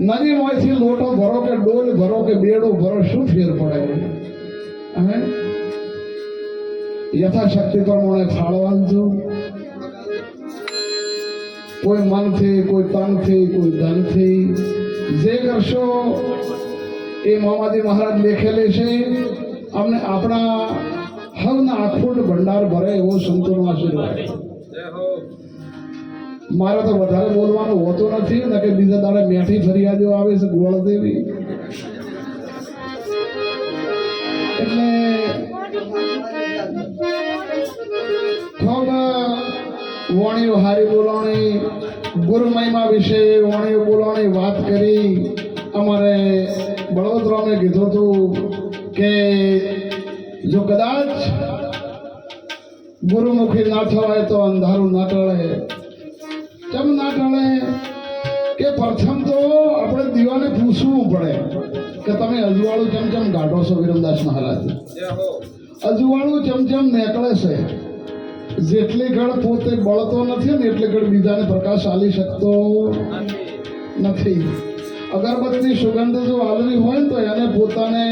નદીમાંથી લોટો ભરો કે ડોલ ભરો કે બેડો ભરો, શું ફેર પડે? હે યથાશક્તિ પ્રમાણે ફાળવાનું છું કોઈ મનથી, કોઈ તનથી કોઈ ધનથી. જે કરશો, એ મામાજી મહારાજ લેખેલી છે. અમને આપણા હવના આખોટ ભંડાર ભરે એવો સંતોનો આશીર્વાદ. મારે તો વધારે બોલવાનું હોતું નથી ને કે બીજા દાડે મેઠી ફરિયાદો આવે છે ગોળ દેવી એટલે વાણીઓ હારી બોલાણી ગુરુ મહિમા વિશે વાણીઓ બોલાણી વાત કરી. અમારે બળવતરામે કીધું હતું કે જો કદાચ ગુરુમુખી ના થવાય તો અંધારું ના ટળે. કે પ્રથમ તો આપણે દીવાને પૂછવું પડે કે તમે અજવાળું ચમ ચમ ગાઢો છો, વિરમદાસ મહારાજ. અજવાળું ચમચમ નીકળે છે. જેટલી ઘડ પોતે બળતો નથી ને એટલી ઘડ બીજાને પ્રકાશ આલી શકતો નથી. અગરબત્તી સુગંધ જો આલવી હોય ને તો એને પોતાને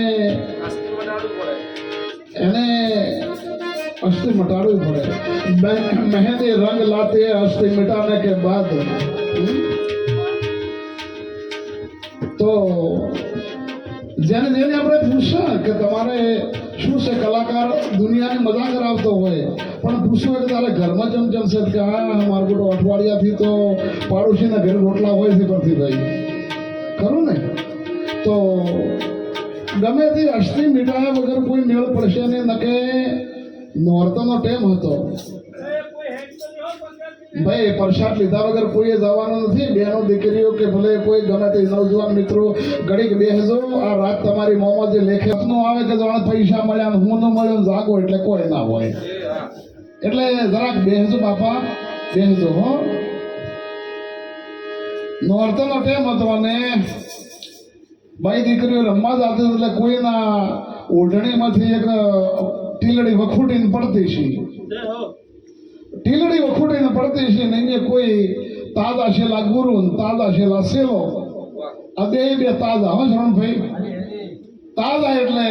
એને અસ્થિ મટાડવું પડે. મહેંદી રંગ લાતે અસ્થિ મિટાને કે બાદ? તો જેને જેને આપણે પૂછ્યા કે તમારે શું છે, કલાકાર દુનિયાને મજા કરાવતો હોય, પણ પૂછશો કે તારે ઘરમાં જમ જમશે કે હા મારું બેટો અઠવાડિયાથી તો પાડોશીના ઘરે રોટલા હોય છે પરથી ભાઈ. ખરું ને? તો ગમે તે અસ્થિ મીઠાયા વગર કોઈ મેળ પડશે નહીં, નકે નોરતાનો ટેમ હતો. ભાઈ પ્રસાદ લીધા વગર કોઈએ જવાનું નથી. બેનો દીકરીઓ કે ભલે કોઈ ગમે તે નવજવાન મિત્રો ઘડીક બેસજો. આ રાત તમારી મોમાં જે લેખે આવે કે જાણે પૈસા મળ્યા હું ન મળ્યો જાગો એટલે કોઈ ના હોય. એટલે જરાક બેસજો બાપા બેસજો હો. નોરતાનો ટેમ હતો અને ભાઈ દીકરીઓ રમવા જતી એટલે કોઈના ઓઢણીમાંથી એક ટીલડી વખૂટીને પડતી છે. પડતી છે ને અહીંયા કોઈ તાજા છેલા ગુરુ તાજા શેલા. સેલો આ બે તાજા, હો શરણભાઈ તાજા એટલે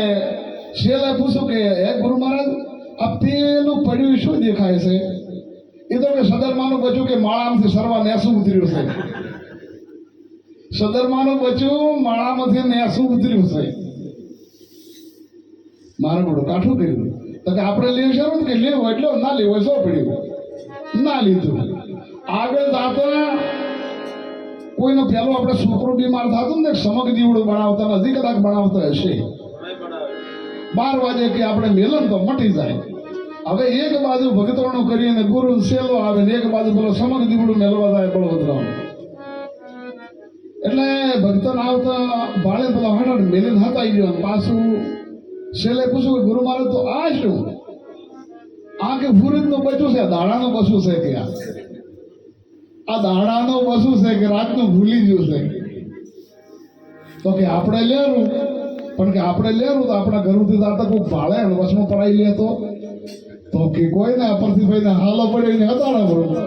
શેલે પૂછું કે હે ગુરુ મહારાજ, આ પેલું પડ્યું શું દેખાય છે? એ તો સદરમાનું બચ્યું કે માળામાંથી સરવા નેસું ઉતર્યું છે. સદરમાનું બચ્યું માળામાંથી નેસું ઉતર્યું છે. મારે બધું કાઠું કર્યું. તો કે આપણે લેવું છે કે લેવું, એટલે ના લેવું શું પડ્યું ના લીધું. આગળ જાતા કોઈનો પહેલો આપણે છોકરો બીમાર થતો ને સમગ દીવડું બનાવતા નથી, કદાચ બનાવતા હશે. બાર વાગે કે આપણે મેલન તો મટી જાય. હવે એક બાજુ ભગતોણું કરીને ગુરુ સેલો આવે ને એક બાજુ પેલો સમગ દીવડું મેલવા જાય બળવતરામ એટલે ભક્તન આવતા ભાડે પેલો હટાડ થતા હતાઈ ગયો પાછું છેલ્લે પૂછ્યું ગુરુ મારે તો આ શું? આ કે ફુરતનું બચ્યું છે દાડાનું બસું છે કે આ? આ દાડાનું બસું છે કે રાતનું ભૂલી ગયું છે? તો કે આપણે લેરું, પણ કે આપણે લેરું તો આપણા ઘરથી દાતા કોઈ ભાડે અને વસમાં પડાઈ લે તો? કે કોઈ ને પરથી ભાઈ હાલો પડે ને હતાડા બરોબર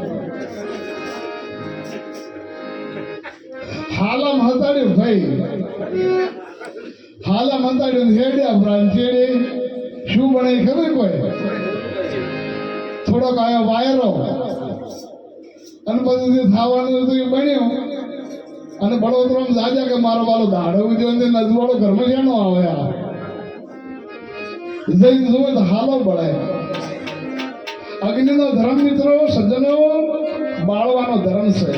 હાલમ હતાડ્યું ભાઈ. હાલમ હતાડ્યું ને હેડ્યા બ્રાંચેડે શું બને ખબર કોઈ? થોડોક આવ્યો વાયરો. અને બધું જે થવાનું હતું એ બન્યું. અને બળોતરામ જાજા કે મારો વાલો દાડો ને નજવાળો ઘરમાં શેનો આવે આ? જઈને જોવે તો હાલો બળે. અગ્નિનો ધર્મ મિત્રો, સજ્જનો, બાળવાનો ધર્મ છે.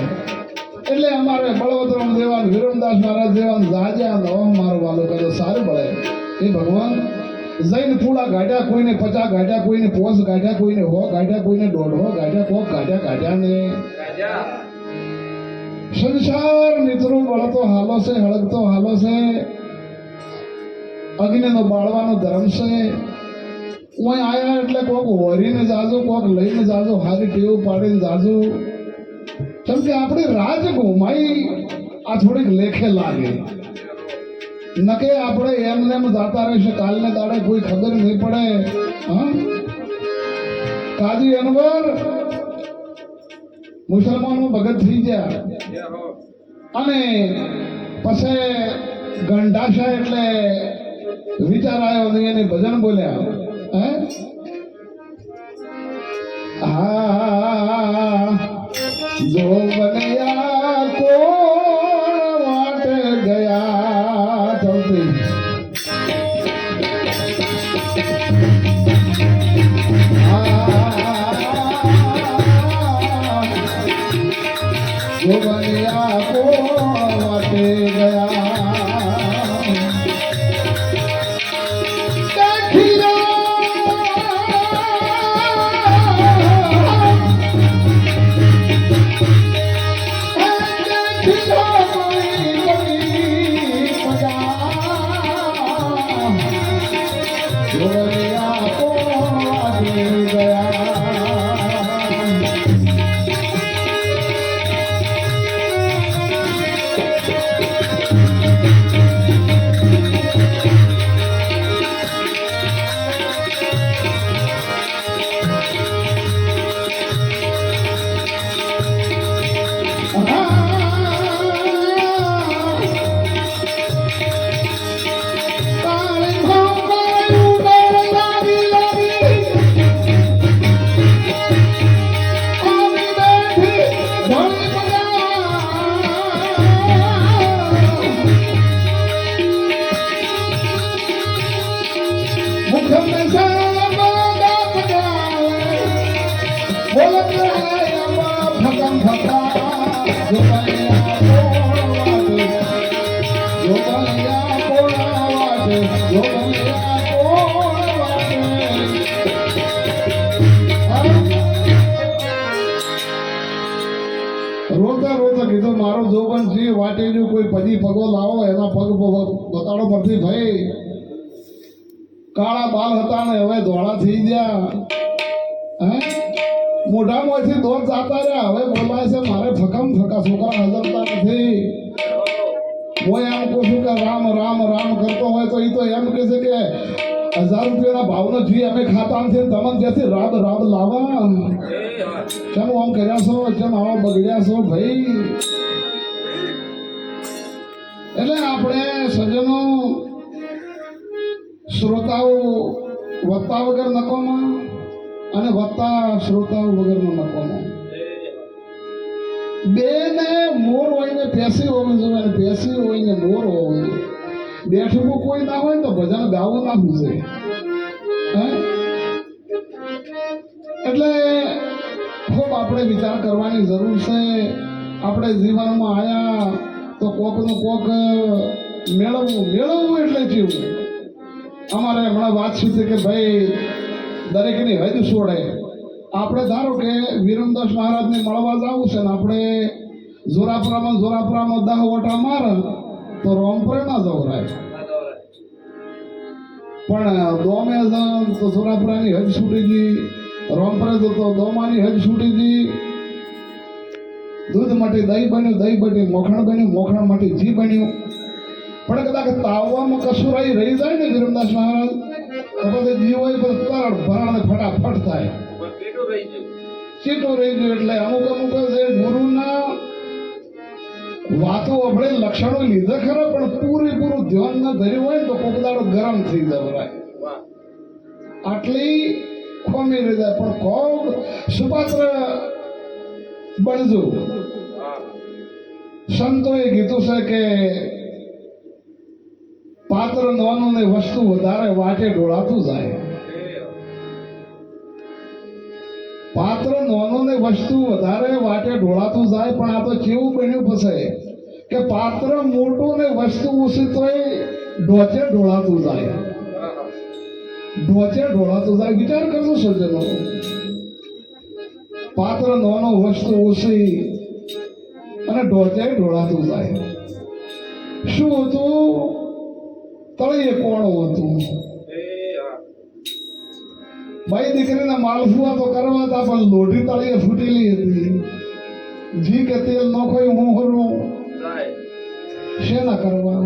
એટલે અમારે બળવતરામ દેવાન વિરમદાસ મહારાજ દેવાન જાજા નો મારો વાલો કર્યો સારું બળે. એ ભગવાન જઈને પૂડા ગાઢ્યા કોઈને પચા ગાઢ્યા કોઈને પોસ ગાઢ્યા કોઈને હો ગાઢ્યા કોઈને દોઢો ગાઢ્યા કોક ગાઢ્યા ગાઢ્યા ને સંસાર મિત્રો બળતો હાલો છે, હળગતો હાલો છે. અગ્નિનો બાળવાનો ધર્મ છે. ઓય આયા એટલે કોક વરીને જાજો, કોક લઈને જાજો, હારી ટેવ પાડીને જાજો. કેમ કે આપણે રાજ ગુમાઈ આ થોડીક લેખે લાગે. નકે આપણે એમને એમ જાતા રહેશે કાલને દાડે કોઈ ખબર નહીં પડે. હા? કાજી અનવર, મુસલમાનો ભગત થઈ ગયા. અને પછી ગંડાશા એટલે વિચાર આવ્યો નહીં, એને ભજન બોલ્યા. હે, હા. જો કીધું, મારો જોબન છે વાટેલું કોઈ પદી પગો લાવો, એના પગ બતાડો પરથી ભાઈ. કાળા બાલ હતા ને હવે ધોળા થઈ ગયા. હે? મોઢામાંથી દોર જાતા રહ્યા. હવે બોલાય છે, મારે ફકમ ફકા છોકરા હજરતા નથી. હું એમ કહું છું કે, રામ રામ રામ કરતો હોય તો એ તો એમ કહે છે કે હજાર રૂપિયાના ભાવનો જી અમે ખાતા છે તમને ત્યાંથી રાબ રાબ લાવા કેમ આમ કર્યા છો? કેમ આવા બગડ્યા છો ભાઈ? એટલે આપણે સજ્જનો શ્રોતાઓ વત્તા વગર નકોમાં અને વત્તા શ્રોતાઓ વગરનો નકોમાં બે ને મોર હોય ને પેસી હોવી જોઈએ પેસી હોય ને મોર હોવો જોઈએ બેઠું કોઈ ના હોય તો ભજન ગાવો ના પૂછે એટલે ખૂબ આપણે વિચાર કરવાની જરૂર છે. આપણે જીવનમાં આયા તો કોકનું કોક મેળવવું મેળવવું એટલે જીવવું. અમારે હમણાં વાત છે કે ભાઈ, દરેકની હદ છોડે. આપણે ધારો કે વીરમદાસ મહારાજને મળવા જવું છે ને આપણે જોરાપુરામાં જોરાપુરામાં દહ ઓટા મારે તો રોમપરે ના જવરાય પણ દોમે તો સુરાપુરાની હદ છૂટી ગઈ. રોમપરે તો તો દોમાની હદ છૂટી ગઈ. દૂધ માટે દહીં બન્યું દહીં બન્યું મોખણ બન્યું મોખણ માટે ઘી બન્યું. પણ કદાચ તાવવામાં કશું રહી રહી જાય ને વિરમદાસ મહારાજ? તો પછી ઘી હોય તો તરણ ભરાણ ફટાફટ થાય. ચીટું રહી ગયું. એટલે અમુક અમુક ગુરુના વાતો આપણે લક્ષણો લીધા ખરા, પણ પૂરેપૂરું ધ્યાન ના ધર્યું હોય તો કોક ગરમ થઈ જવરાય આટલી ખોમી જાય પણ ખૂબ સુપાત્ર બનજો સંતોએ કીધું છે કે પાત્ર નોનું ને વસ્તુ વધારે વાટે ઢોળાતું જાય. વસ્તુ વધારે વાટે ઢોળાતું જાય, પણ આ તો કેવું બન્યું પછી? કે પાત્ર મોટું ને વસ્તુ ઓછી તોય ઢોચે ઢોળાતું જાય. ઢોચે ઢોળાતું જાય. વિચાર કરજો સજ્જનો. પાત્ર નોનો વસ્તુ ઓછી અને ઢોચે ઢોળાતું જાય. શું હતું? તળિયે કોણ હતું? ભાઈ દીકરીને માલફુઆ તો કરવા હતા, પણ લોઢી તળિયે ફૂટેલી હતી. જી કે તેલ ન હું હરું? શેના કરવા?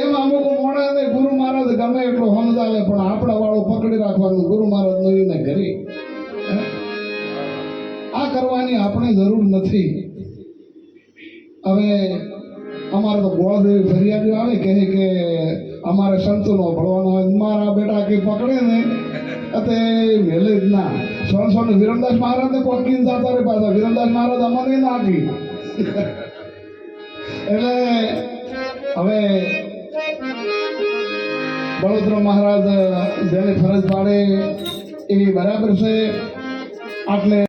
એમ અમુક મોડા ને ગુરુ મહારાજ ગમે એટલો સમજાવે, પણ આપણા વાળો પકડી રાખવાનું ગુરુ મહારાજ નો એને ઘરે. આ કરવાની આપણે જરૂર નથી. હવે અમારે તો ગોળદેવી ફરિયાદ આવે કે અમારે સંતનો ભળવાનો હોય, મારા બેટા કે પકડે ને તે મેલે ಇದನ್ನ ના. સોન સોન વિરમદાસ મહારાજને ಸಾತಾರೆ પાછા. વિરમદાસ મહારાજ અમને નાખી એટલે હવે બળોદરા મહારાજ જેને ફરજ પાડે એ બરાબર છે. આટલે